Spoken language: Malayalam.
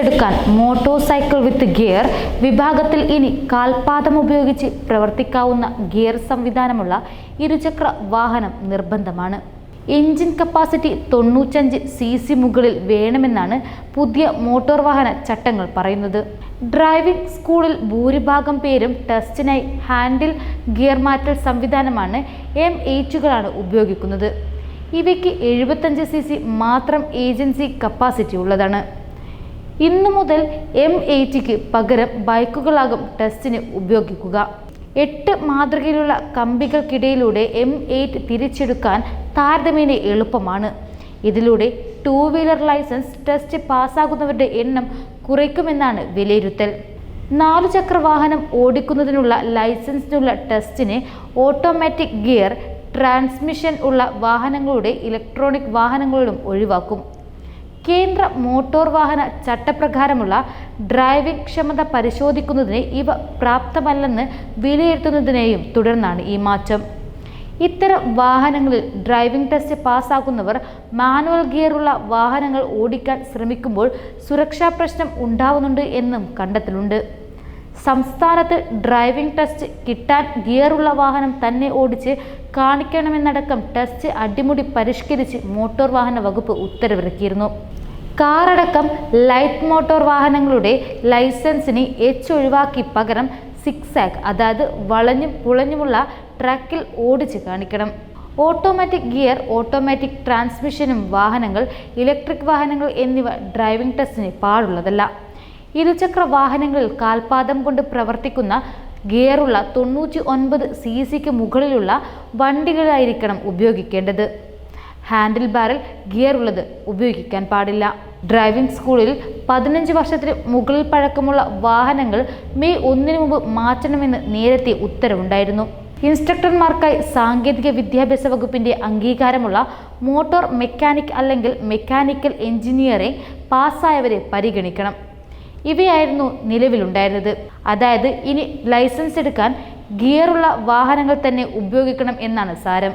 എടുക്കാൻ മോട്ടോർ സൈക്കിൾ വിത്ത് ഗിയർ വിഭാഗത്തിൽ ഇനി കാൽപാദം ഉപയോഗിച്ച് പ്രവർത്തിക്കാവുന്ന ഗിയർ സംവിധാനമുള്ള ഇരുചക്ര വാഹനം നിർബന്ധമാണ്. എഞ്ചിൻ കപ്പാസിറ്റി തൊണ്ണൂറ്റഞ്ച് സി സി മുകളിൽ വേണമെന്നാണ് പുതിയ മോട്ടോർ വാഹന ചട്ടങ്ങൾ പറയുന്നത്. ഡ്രൈവിംഗ് സ്കൂളിൽ ഭൂരിഭാഗം പേരും ടെസ്റ്റിനായി ഹാൻഡിൽ ഗിയർ മാറ്റൽ സംവിധാനമാണ് എം എയ്റ്റുകളാണ് ഉപയോഗിക്കുന്നത്. ഇവയ്ക്ക് എഴുപത്തഞ്ച് സി സി മാത്രം ഏജൻസി കപ്പാസിറ്റി ഉള്ളതാണ്. ഇന്നു മുതൽ എം എയ്റ്റിക്ക് പകരം ബൈക്കുകളാകും ടെസ്റ്റിന് ഉപയോഗിക്കുക. എട്ട് മാതൃകയിലുള്ള കമ്പികൾക്കിടയിലൂടെ എം എയ്റ്റ് തിരിച്ചെടുക്കാൻ താരതമ്യേന എളുപ്പമാണ്. ഇതിലൂടെ ടൂ വീലർ ലൈസൻസ് ടെസ്റ്റ് പാസ്സാകുന്നവരുടെ എണ്ണം കുറയ്ക്കുമെന്നാണ് വിലയിരുത്തൽ. നാലു ചക്ര വാഹനം ഓടിക്കുന്നതിനുള്ള ലൈസൻസിനുള്ള ടെസ്റ്റിന് ഓട്ടോമാറ്റിക് ഗിയർ ട്രാൻസ്മിഷൻ ഉള്ള വാഹനങ്ങളുടെ ഇലക്ട്രോണിക് വാഹനങ്ങളിലും ഒഴിവാക്കും. കേന്ദ്ര മോട്ടോർ വാഹന ചട്ടപ്രകാരമുള്ള ഡ്രൈവിംഗ് ക്ഷമത പരിശോധിക്കുന്നതിന് ഇവ പ്രാപ്തമല്ലെന്ന് വിലയിരുത്തുന്നതിനെയും തുടർന്നാണ് ഈ മാറ്റം. ഇത്തരം വാഹനങ്ങളിൽ ഡ്രൈവിംഗ് ടെസ്റ്റ് പാസ്സാക്കുന്നവർ മാനുവൽ ഗിയറുള്ള വാഹനങ്ങൾ ഓടിക്കാൻ ശ്രമിക്കുമ്പോൾ സുരക്ഷാ പ്രശ്നം ഉണ്ടാവുന്നുണ്ട് എന്നും കണ്ടെത്തലുണ്ട്. സംസ്ഥാനത്ത് ഡ്രൈവിംഗ് ടെസ്റ്റ് കിട്ടാൻ ഗിയറുള്ള വാഹനം തന്നെ ഓടിച്ച് കാണിക്കണമെന്നടക്കം ടെസ്റ്റ് അടിമുടി പരിഷ്കരിച്ച് മോട്ടോർ വാഹന വകുപ്പ് ഉത്തരവിറക്കിയിരുന്നു. കാറടക്കം ലൈറ്റ് മോട്ടോർ വാഹനങ്ങളുടെ ലൈസൻസിന് എച്ച് ഒഴിവാക്കി പകരം സിക്സ് ആക് അതായത് വളഞ്ഞും പുളഞ്ഞുമുള്ള ട്രാക്കിൽ ഓടിച്ച് കാണിക്കണം. ഓട്ടോമാറ്റിക് ഗിയർ ഓട്ടോമാറ്റിക് ട്രാൻസ്മിഷനും വാഹനങ്ങൾ ഇലക്ട്രിക് വാഹനങ്ങൾ എന്നിവ ഡ്രൈവിംഗ് ടെസ്റ്റിന് പാടുള്ളതല്ല. ഇരുചക്ര വാഹനങ്ങളിൽ കാൽപാദം കൊണ്ട് പ്രവർത്തിക്കുന്ന ഗിയറുള്ള തൊണ്ണൂറ്റി ഒൻപത് സി സിക്ക് മുകളിലുള്ള വണ്ടികളായിരിക്കണം ഉപയോഗിക്കേണ്ടത്. ഹാൻഡിൽ ബാറിൽ ഗിയർ ഉള്ളത് ഉപയോഗിക്കാൻ പാടില്ല. ഡ്രൈവിംഗ് സ്കൂളിൽ പതിനഞ്ച് വർഷത്തിന് മുകളിൽ പഴക്കമുള്ള വാഹനങ്ങൾ മെയ് ഒന്നിനു മുമ്പ് മാറ്റണമെന്ന് നേരത്തെ ഉത്തരവുണ്ടായിരുന്നു. ഇൻസ്ട്രക്ടർമാർക്കായി സാങ്കേതിക വിദ്യാഭ്യാസ വകുപ്പിന്റെ അംഗീകാരമുള്ള മോട്ടോർ മെക്കാനിക് അല്ലെങ്കിൽ മെക്കാനിക്കൽ എഞ്ചിനീയറിംഗ് പാസ്സായവരെ പരിഗണിക്കണം. ഇവയായിരുന്നു നിലവിലുണ്ടായിരുന്നത്. അതായത് ഇനി ലൈസൻസ് എടുക്കാൻ ഗിയറുള്ള വാഹനങ്ങൾ തന്നെ ഉപയോഗിക്കണം എന്നാണ് സാരം.